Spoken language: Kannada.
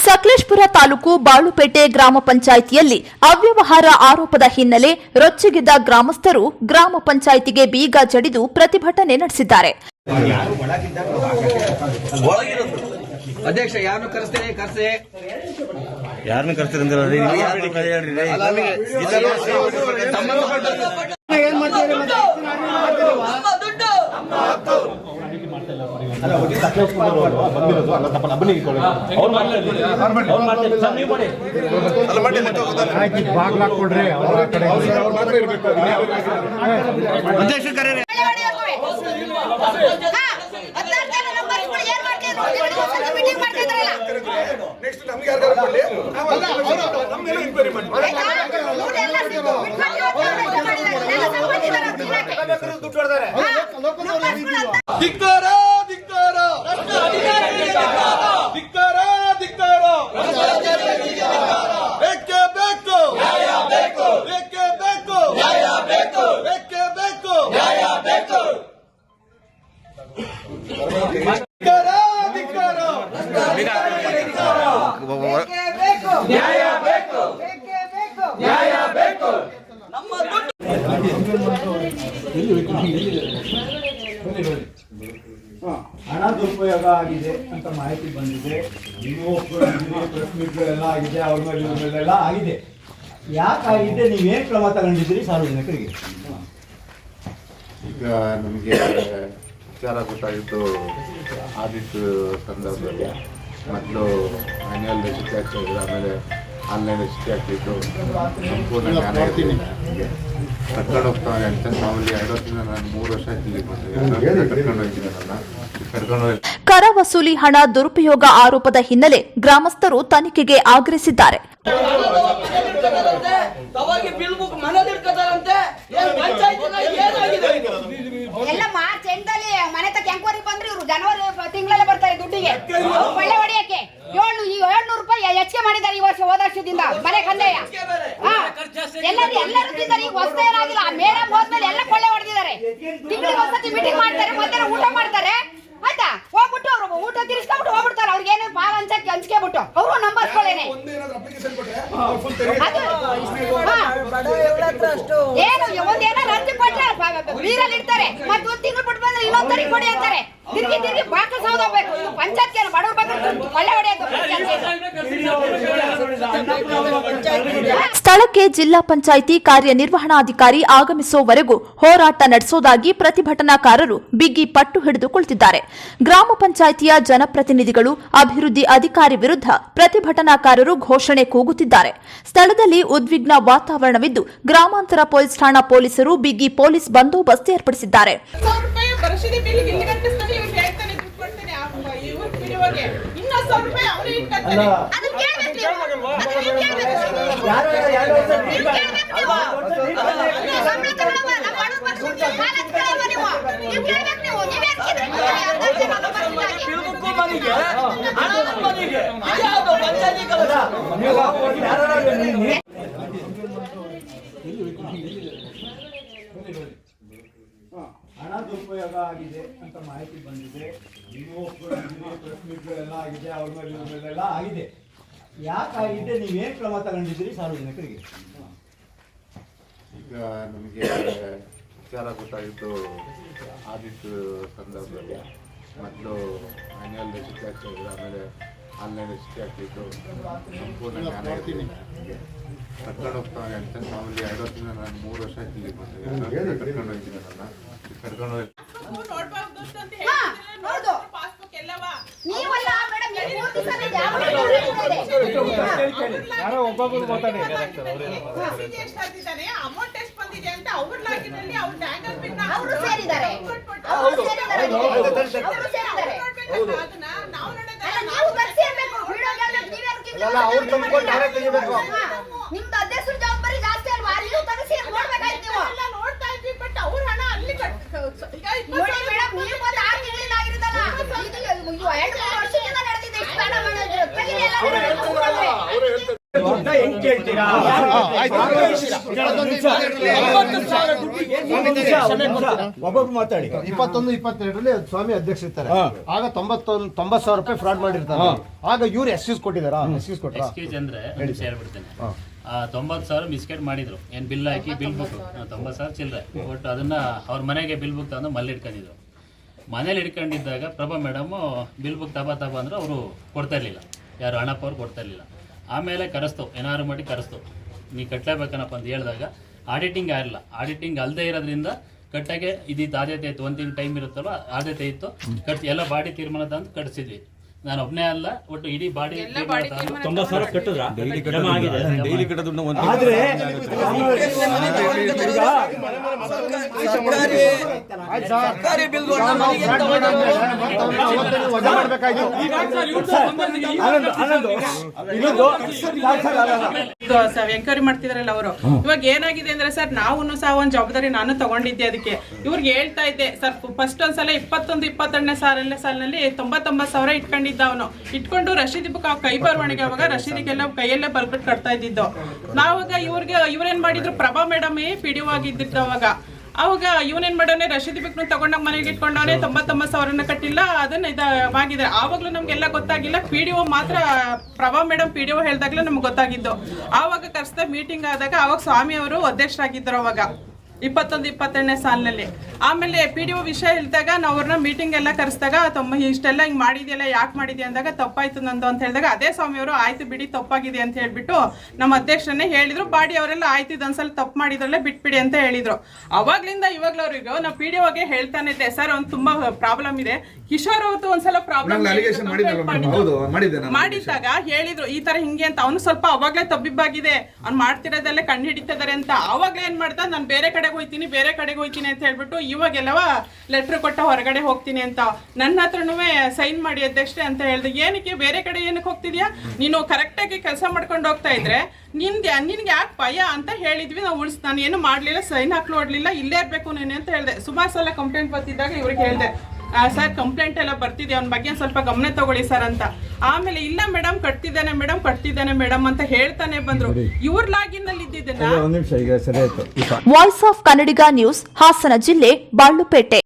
ಸಕಲೇಶ್ಪುರ ತಾಲೂಕು ಬಾಳುಪೇಟೆ ಗ್ರಾಮ ಪಂಚಾಯಿತಿಯಲ್ಲಿ ಅವ್ಯವಹಾರ ಆರೋಪದ ಹಿನ್ನೆಲೆ ರೊಚ್ಚಿಗೆದ್ದ ಗ್ರಾಮಸ್ಥರು ಗ್ರಾಮ ಪಂಚಾಯಿತಿಗೆ ಬೀಗ ಜಡಿದು ಪ್ರತಿಭಟನೆ ನಡೆಸಿದ್ದಾರೆ. ಅಧ್ಯಕ್ಷ ಯಾರನ್ನು ಕರೆಸ್ತೇನೆ ಕರೆಸಿ ಯಾರನ್ನ ಕರ್ತೀರಂದಿಲ್ಲ ನೆಕ್ಸ್ಟ್ ನಮ್ಗೆ ಯಾರು ಕೊಡ್ಲಿ? ನಮ್ಮೆಲ್ಲ ಇನ್ಕ್ವೈರಿ ಮಾಡಿ. ದುಡ್ಡು ಹೊಡೆದಾರೆ ಧಿಕ್ಕಾರ ಧಿಕ್ಕಾರ ಧಿಕ್ಕಾರ ಧಿಕ್ಕಾರ ಬೇಕೇ ಬೇಕು ಬೇಕೇ ಬೇಕು ಬೇಕೇ ಬೇಕು ಧಿಕ್ಕಾರ ಧಿಕ್ಕಾರ ಹಣ ದುರುಪಯೋಗ ಆಗಿದೆ ಅಂತ ಮಾಹಿತಿ ಬಂದಿದೆ. ಮೀಟ್ಗಳೆಲ್ಲ ಆಗಿದೆ, ಅವ್ರ ಮೇಲೆ ಮೇಲೆಲ್ಲ ಆಗಿದೆ. ಯಾಕಾಗಿದೆ ನೀವೇನ್ ಕ್ರಮ ತಗೊಂಡಿದ್ದೀರಿ ಸಾರ್ವಜನಿಕರಿಗೆ? ಈಗ ನಮಗೆ ವಿಚಾರ ಗೊತ್ತಾಗಿದ್ದು ಆಡಿಟ್ ಸಂದರ್ಭದಲ್ಲಿ ಮೊದಲು ಮ್ಯಾನ್ಯಲ್ ರೆಸಿಪ್ಟ್ ಆಗ್ತಾಯಿದ್ರು ಆಮೇಲೆ ಆನ್ಲೈನ್ ರೆಸಿಪ್ಟ್ ಆಗ್ತಿತ್ತು. ಸಂಪೂರ್ಣ ಜ್ಞಾನ ಇರ್ತೀನಿ ಕರ್ಕೊಂಡು ಹೋಗ್ತಾನೆ ಅಂತ ಮಾಮೂಲಿ ಎರಡು ವರ್ಷದಿಂದ ನಾನು ಮೂರು ವರ್ಷ ವರ್ಷದಿಂದ ಕರ್ಕೊಂಡು ಹೋಗ್ತಿದ್ದೆ ನನ್ನ. ಕರ್ಕೊಂಡು ಹೋಗಿ ಕರ ವಸೂಲಿ ಹಣ ದುರುಪಯೋಗ ಆರೋಪದ ಹಿನ್ನೆಲೆ ಗ್ರಾಮಸ್ಥರು ತನಿಖೆಗೆ ಆಗ್ರಹಿಸಿದ್ದಾರೆ. ಬಿಲ್ ಬುಕ್ ಮನೇಲಿ ಇಟ್ಕೋತಾರಂತೆ. ಏನಾಗಿದೆ ಇದು? ಎಲ್ಲ ಮಾರ್ಚ್ ಎಂಟಲ್ಲಿ ಮನೆ ತಕ್ಕ ಎಂಕ್ವೈರಿ ಬಂದ್ರೆ ಇವರು ಜನವರಿ ತಿಂಗಳಲ್ಲೇ ಬರ್ತಾರೆ ದುಡ್ಡಿಗೆ. ಒಳ್ಳೆ ಹೊಡೆಯಕ್ಕೆ. ಈ ಏಳ್ನೂರು ರೂಪಾಯಿ ಹೆಚ್ಚಿಗೆ ಮಾಡಿದ್ದಾರೆ ಈ ವರ್ಷ ಹೋದ ವರ್ಷದಿಂದ. ಮನೆ ಕಂದಾಯ ಹಾ. ಎಲ್ಲರೂ ಎಲ್ಲರೂ ತಿಂದಾರೆ ಈಗ ಹೊಸ ಏನಾಗಿಲ್ಲ. ಮೇಡಮ್ ಹೋದ್ಮೇಲೆ ಎಲ್ಲ ಕೊಳ್ಳೆ ಹೊಡೆದಿದ್ದಾರೆ. ತಿಂಗಳಿಗೆ ಒಂದ್ಸತಿ ಮೀಟಿಂಗ್ ಮಾಡ್ತಾರೆ ಮಧ್ಯಾಹ್ನ ಊಟ ಮಾಡ್ತಾರೆ. ಆಯ್ತಾ? ಹೋಗ್ಬಿಟ್ಟು ಅವರು ಊಟ ತಿರ್ಸ್ಕೊಂಡ್ಬಿಟ್ಟು ಹೋಗ್ಬಿಡ್ತಾರೆ. ಅವ್ರಿಗೆ ಏನು ಪಾಲ್ ಹಂಚಕ್ಕೆ ಹಂಚಿಕೆ ಬಿಟ್ಟು ಅವರು ನಂಬರ್ಸ್ಕೊಳ್ಳೇನೆ. ಏನು ಒಂದ್ ಏನಾದ್ರು ಅರ್ಜಿ ಕೊಟ್ರೆ ನೀರಲ್ಲಿ ಇಡ್ತಾರೆ ಮತ್ತೆ ಒಂದ್ ತಿಂಗಳು ಬಿಟ್ಟು ಬಂದ್ರೆ ಇನ್ನೊಂದ್ ತಾರೀಕು ಕೊಡಿ ಅಂತಾರೆ ತಿರುಗಿ ತಿರುಗಿ ಇದು ಸ್ಥಳಕ್ಕೆ ಜಿಲ್ಲಾ ಪಂಚಾಯಿತಿ ಕಾರ್ಯನಿರ್ವಹಣಾಧಿಕಾರಿ ಆಗಮಿಸುವವರೆಗೂ ಹೋರಾಟ ನಡೆಸೋದಾಗಿ ಪ್ರತಿಭಟನಾಕಾರರು ಬಿಗಿ ಪಟ್ಟು ಹಿಡಿದು ಕುಳಿತಿದ್ದಾರೆ ಗ್ರಾಮ ಪಂಚಾಯಿತಿಯ ಜನಪ್ರತಿನಿಧಿಗಳು, ಅಭಿವೃದ್ಧಿ ಅಧಿಕಾರಿ ವಿರುದ್ಧ ಪ್ರತಿಭಟನಾಕಾರರು ಘೋಷಣೆ ಕೂಗುತ್ತಿದ್ದಾರೆ. ಸ್ಥಳದಲ್ಲಿ ಉದ್ವಿಗ್ನ ವಾತಾವರಣವಿದ್ದು, ಗ್ರಾಮಾಂತರ ಪೊಲೀಸ್ ಠಾಣಾ ಪೊಲೀಸರು ಬಿಗಿ ಪೊಲೀಸ್ ಬಂದೋಬಸ್ತ್ ಏರ್ಪಡಿಸಿದ್ದಾರೆ. ಬರಸಿದೆ ಬಿಲ್ ಇಲ್ಲಿ ಗಂಟಿಸ್ತಾನೆ ಇವ್ರು ಹೇಳ್ತಾನೆ ದುಡ್ಡು ಕೊಡ್ತಾನೆ ಇವ್ರ ಬಿಡುವಾಗೆ ಇನ್ನೊಂದು ಸಾವಿರ ರೂಪಾಯಿ ಅವನೇ ಇಟ್ಕೊತಾನೆ ಅದನ್ನ ಕೇಳ್ಬೇಕು ನೀವು. ಹಣ ದುರುಪಯೋಗ ಆಗಿದೆ ಅಂತ ಮಾಹಿತಿ ಬಂದಿದೆ. ನೀವು ಪ್ರೆಸ್ ಮೀಟ್ಗಳೆಲ್ಲ ಆಗಿದೆ, ಅವ್ರ ಮೇಲೆ ಆಗಿದೆ. ಮೇಲೆಲ್ಲ ಆಗಿದೆ? ನೀವೇನು ಕ್ರಮ ತಗೊಂಡಿದ್ದೀರಿ ಸಾರ್ವಜನಿಕರಿಗೆ? ಈಗ ನಮಗೆ ವಿಚಾರ ಗೊತ್ತಾಗಿದ್ದು ಆಡಿಟ್ ಸಂದರ್ಭದಲ್ಲಿ ಮೊದಲು ಆನ್ಯಲ್ ರೆಸಿಪ್ಟ್ ಹಾಕ್ತಿದ್ರು, ಆಮೇಲೆ ಆನ್ಲೈನ್ ಲಸಿಕೆ ಆಗ್ತಿತ್ತು ಸಂಪೂರ್ಣ ಜ್ಞಾನ ಇರ್ತಿಲ್ಲ ನನಗೆ ಕರ್ಕೊಂಡು ಅಂತ ಮಾಮೂಲಿ ಎರಡು ವರ್ಷದಿಂದ ನಾನು ಮೂರು ವರ್ಷ ಆಯ್ತು ಇಲ್ಲಿ ಬಂದು. ಕರ್ಕೊಂಡು ನನ್ನ ಹೋಗಿ ಹೌದು. ಯಾರೋ ಒಬ್ಬೊಬ್ರು ಮಾತಾಡಿ ಅಮೌಂಟ್ ಎಷ್ಟು ಬಂದಿದೆ ಅಂತ ಅವ್ರ ಲಾಗಿನಲ್ಲಿ ಅವ್ರ ಅವರು ಸೇರಿದ್ದಾರೆ. ಅವರು ಸೇರಿದ್ದಾರೆ. ಅವರು ಸೇರಿದ್ದಾರೆ. ಅದನ್ನ ನಾವು ಬರ್ಸಿ ಕಿತ್ಕೊಂಡು ಹಾ, ನಿಮ್ದು ಅಧ್ಯಕ್ಷರ ಜವಾಬ್ದಾರಿ ಜಾಸ್ತಿ ಅಲ್ವಾ ನೀವು ತಗಸಿ ನೋಡ್ಬೇಕಾಯ್ತು ನೀವು ಎಲ್ಲ ನೋಡ್ತಾ ಇದ್ವಿ ಬಟ್ ಅವ್ರ ಹಣ ಅಲ್ಲಿ ಕಟ್ ಈಗ ನೋಡಿ ಮೇಡಮ್ ನೀವು ಬಂದು ಆರು ತಿಂಗಳಿಂದ ಆಗಿರೋದಲ್ಲ ಇದು ಇದು ಎರಡು ಮೂರು ವರ್ಷದಿಂದ ನಡೆದಿದೆ ಇಷ್ಟು ಹಣ ತೆಗೀರಿ ಎಲ್ಲ ದುಡ್ಡ ಹೆಂಗ್ ಕೇಳ್ತೀರಾ? ಒಬ್ಬೊಬ್ರು ಮಾತಾಡಿ. ಇಪ್ಪತ್ತೊಂದು ಇಪ್ಪತ್ತೆರಡರಲ್ಲಿ ಸ್ವಾಮಿ ಅಧ್ಯಕ್ಷ ಇರ್ತಾರೆ. ಆಗ ತೊಂಬತ್ತೊಂದು ತೊಂಬತ್ ಸಾವಿರ ರೂಪಾಯಿ ಫ್ರಾಡ್ ಮಾಡಿರ್ತಾರೆ. ಆಗ ಇವ್ರು ಎಸ್ ಕೊಟ್ಟಿದಾರ? ಎಸ್ ಕೊಟ್ರ? ಎಸ್ಕೇಜ್ ಅಂದ್ರೆ ತೊಂಬತ್ತು ಸಾವಿರ ಮಿಸ್ಕೇಟ್ ಮಾಡಿದ್ರು. ಏನ್ ಬಿಲ್ ಹಾಕಿ ಬಿಲ್ ಬುಕ್. ತೊಂಬತ್ತು ಸಾವಿರ ಚಿಲ್ಲರೆ. ಬಟ್ ಅದನ್ನ ಅವ್ರ ಮನೆಗೆ ಬಿಲ್ ಬುಕ್ ತಂದು ಮಲ್ಲಿ ಇಟ್ಕೊಂಡಿದ್ರು. ಮನೇಲಿ ಇಟ್ಕೊಂಡಿದ್ದಾಗ ಪ್ರಭಾ ಮೇಡಮ್ ಬಿಲ್ ಬುಕ್ ತಬಾ ತಬಾ ಅಂದ್ರೆ ಅವರು ಕೊಡ್ತಾ ಇರ್ಲಿಲ್ಲ. ಯಾರು ಹಣಪ್ಪ ಅವ್ರು ಕೊಡ್ತಾ ಇರ್ಲಿಲ್ಲ. ಆಮೇಲೆ ಕರೆಸ್ತು, ಏನಾದ್ರು ಮಾಡಿ ಕರೆಸ್ತು. ನೀ ಕಟ್ಟಲೇಬೇಕನಪ್ಪ ಅಂತ ಹೇಳಿದಾಗ ಆಡಿಟಿಂಗ್ ಆಗಿಲ್ಲ ಆಡಿಟಿಂಗ್ ಅಲ್ಲದೆ ಇರೋದ್ರಿಂದ ಕಟ್ಟಾಗೆ ಇದಿತ್ತು, ಆದ್ಯತೆ ಇತ್ತು. ಒಂದು ತಿಂಗಳು ಟೈಮ್ ಇರುತ್ತಲ್ಲ ಆದ್ಯತೆ ಇತ್ತು. ಕಟ್ಸಿ ಎಲ್ಲ ಬಾಡಿ ತೀರ್ಮಾನ ತಂದು ಕಟ್ಸಿದ್ವಿ. ನಾನು ಒಬ್ಬನೇ ಅಲ್ಲ ಒಟ್ಟು ಇಡೀ ಬಾಡಿ ತೊಂಬತ್ತು ಸಾವಿರ ಕಟ್ಟಿದ್ರ? ಜಮಾ ಆಗಿದೆ. ಡೈಲಿ ಒಂದು ಆದ್ರೆ ಸರ್ಕಾರಿ ಬಿಲ್ ವಜಾ ಮಾಡ್ಬೇಕಾಯ್ತು. ಎಂಕ್ವೈರಿ ಮಾಡ್ತಿದಾರಲ್ಲ ಅವರು. ಇವಾಗ ಏನಾಗಿದೆ ಅಂದ್ರೆ ಸರ್ ನಾವು ಸಹ ಒಂದ್ ಜವಾಬ್ದಾರಿ ನಾನು ತಗೊಂಡಿದ್ದೆ ಅದಕ್ಕೆ. ಇವ್ರಿಗೆ ಹೇಳ್ತಾ ಇದ್ದೆ ಸರ್ ಫಸ್ಟ್ ಒಂದ್ಸಲ ಇಪ್ಪತ್ತೊಂದು ಇಪ್ಪತ್ತೆರಡನೇ ಸಾಲನೇ ಸಾಲಿನಲ್ಲಿ ತೊಂಬತ್ತೊಂಬತ್ತು ಸಾವಿರ ಇಟ್ಕೊಂಡಿದ್ದ ಅವನು. ಇಟ್ಕೊಂಡು ರಶೀದಿ ಬುಕ್ ಕೈ ಬರವಣಿಗೆ ಅವಾಗ ರಶೀದಿಗೆಲ್ಲ ಕೈಯಲ್ಲೇ ಬರ್ಬಿಟ್ಟು ಕಟ್ತಾ ಇದ್ದಿದ್ದು. ನಾವಾಗ ಇವ್ರಿಗೆ, ಇವ್ರೇನ್ ಮಾಡಿದ್ರು? ಪ್ರಭಾ ಮೇಡಮ್ ಪಿ ಡಿ ಆಗಿದ್ದಿತ್ತು ಅವಾಗ. ಅವಾಗ ಇವನೇನ್ ಮಾಡೋನೆ ರಶೀದಿ ಬಿಕ್ನು ತಗೊಂಡಾಗ ಮನೆಗೆ ಇಟ್ಕೊಂಡವನೆ ತೊಂಬತ್ತೊಂಬತ್ತು ಸಾವಿರನ ಕಟ್ಟಿಲ್ಲ, ಅದನ್ನ ಇದಾಗಿದೆ ಆವಾಗ್ಲೂ ನಮ್ಗೆಲ್ಲ ಗೊತ್ತಾಗಿಲ್ಲ. ಪಿ ಡಿ ಮಾತ್ರ Prabha madam P D O ಹೇಳ್ದಾಗ್ಲೇ ನಮ್ಗೆ ಗೊತ್ತಾಗಿದ್ದು. ಆವಾಗ ಕರ್ಸ್ದ ಮೀಟಿಂಗ್ ಆದಾಗ ಅವಾಗ ಸ್ವಾಮಿ ಅವರು ಅಧ್ಯಕ್ಷರಾಗಿದ್ದರು ಅವಾಗ. ಇಪ್ಪತ್ತೊಂದು ಇಪ್ಪತ್ತೆರಡನೇ ಸಾಲಿನಲ್ಲಿ. ಆಮೇಲೆ ಪಿ ಡಿ ಒ ವಿಷಯ ಹೇಳಿದಾಗ ನಾವು ಅವ್ರನ್ನ ಮೀಟಿಂಗ್ ಎಲ್ಲ ಕರೆಸಿದಾಗ ತಮ್ಮ ಇಷ್ಟೆಲ್ಲ ಹಿಂಗೆ ಮಾಡಿದೆಯಲ್ಲ ಯಾಕೆ ಮಾಡಿದೆ ಅಂದಾಗ ತಪ್ಪಾಯ್ತು ನಂದು ಅಂತ ಹೇಳಿದಾಗ ಅದೇ ಸ್ವಾಮಿಯವರು ಆಯ್ತು ಬಿಡಿ ತಪ್ಪಾಗಿದೆ ಅಂತ ಹೇಳ್ಬಿಟ್ಟು ನಮ್ಮ ಅಧ್ಯಕ್ಷರನ್ನೇ ಹೇಳಿದ್ರು. ಬಾಡಿ ಅವರೆಲ್ಲ ಆಯ್ತು ಇದೊಂದ್ಸಲ ತಪ್ಪು ಮಾಡಿದ್ರಲ್ಲೇ ಬಿಟ್ಬಿಡಿ ಅಂತ ಹೇಳಿದ್ರು. ಅವಾಗ್ಲಿಂದ ಇವಾಗ್ಲವ್ರಿಗೂ ನಾವು ಪಿ ಡಿ ಒಗೆ ಹೇಳ್ತಾನೆ ಇದ್ದೆ ಸರ್ ಒಂದು ತುಂಬಾ ಪ್ರಾಬ್ಲಮ್ ಇದೆ. ಕಿಶೋರ್ ಅವ್ರದ್ದು ಒಂದ್ಸಲ ಪ್ರಾಬ್ಲಮ್ ಮಾಡಿದಾಗ ಹೇಳಿದ್ರು ಈ ತರ ಹಿಂಗೆ ಅಂತ. ಅವನು ಸ್ವಲ್ಪ ಅವಾಗ್ಲೇ ತಬ್ಬಿಬ್ಬಾಗಿದೆ. ಅವ್ನು ಮಾಡ್ತಿರೋದಲ್ಲೇ ಕಂಡು ಹಿಡಿತಿದ್ದಾರೆ ಅಂತ. ಅವಾಗ್ಲೇ ಏನ್ ಮಾಡ್ದ? ನಾನು ಬೇರೆ ಕಡೆಗೆ ಹೋಯ್ತೀನಿ, ಬೇರೆ ಕಡೆಗೆ ಹೋಯ್ತೀನಿ ಅಂತ ಹೇಳ್ಬಿಟ್ಟು ಇವಾಗೆಲ್ಲವ ಲೆಟ್ರ್ ಕೊಟ್ಟ ಹೊರಗಡೆ ಹೋಗ್ತೀನಿ ಅಂತ. ನನ್ನ ಹತ್ರನೂ ಸೈನ್ ಮಾಡಿ ಅಧ್ಯಕ್ಷೆ ಅಂತ ಹೇಳ್ದೆ. ಏನಕ್ಕೆ? ಬೇರೆ ಕಡೆ ಏನಕ್ಕೆ ಹೋಗ್ತಿದ್ಯಾ? ನೀನು ಕರೆಕ್ಟಾಗಿ ಕೆಲಸ ಮಾಡ್ಕೊಂಡು ಹೋಗ್ತಾ ಇದ್ರೆ ನಿನ್ಗೆ ನಿನ್ಗೆ ಯಾಕೆ ಭಯ ಅಂತ ಹೇಳಿದ್ವಿ, ನಾವು ಉಳಿಸ್, ನಾನು ಏನು ಮಾಡ್ಲಿಲ್ಲ ಸೈನ್ ಹಾಕ್ಲು ಇಲ್ಲೇ ಇರ್ಬೇಕು ನೀನು ಅಂತ ಹೇಳಿದೆ. ಸುಮಾರು ಸಲ ಕಂಪ್ಲೇಂಟ್ ಬರ್ತಿದ್ದಾಗ ಇವ್ರಿಗೆ ಹೇಳಿದೆ ಸರ್ ಕಂಪ್ಲೇಂಟ್ ಎಲ್ಲ ಬರ್ತಿದೆ ಅವ್ನ ಬಗ್ಗೆ ಸ್ವಲ್ಪ ಗಮನ ತಗೊಳ್ಳಿ ಸರ್ ಅಂತ. ಆಮೇಲೆ ಇಲ್ಲ ಮೇಡಮ್ ಕಟ್ತಿದ್ದಾನೆ ಮೇಡಮ್ ಕಟ್ತಿದ್ದಾನೆ ಮೇಡಮ್ ಅಂತ ಹೇಳ್ತಾನೆ ಬಂದ್ರು. ಇವ್ರ ಲಾಗಿನಲ್ಲಿ ಇದ್ದಿದ್ದನ್ನ ಒಂದ್ ನಿಮಿಷ ಈಗ ಸರಿ ಆಯ್ತು. Voice of Kannadiga news Hassan ಜಿಲ್ಲೆ ಬಾಳುಪೇಟೆ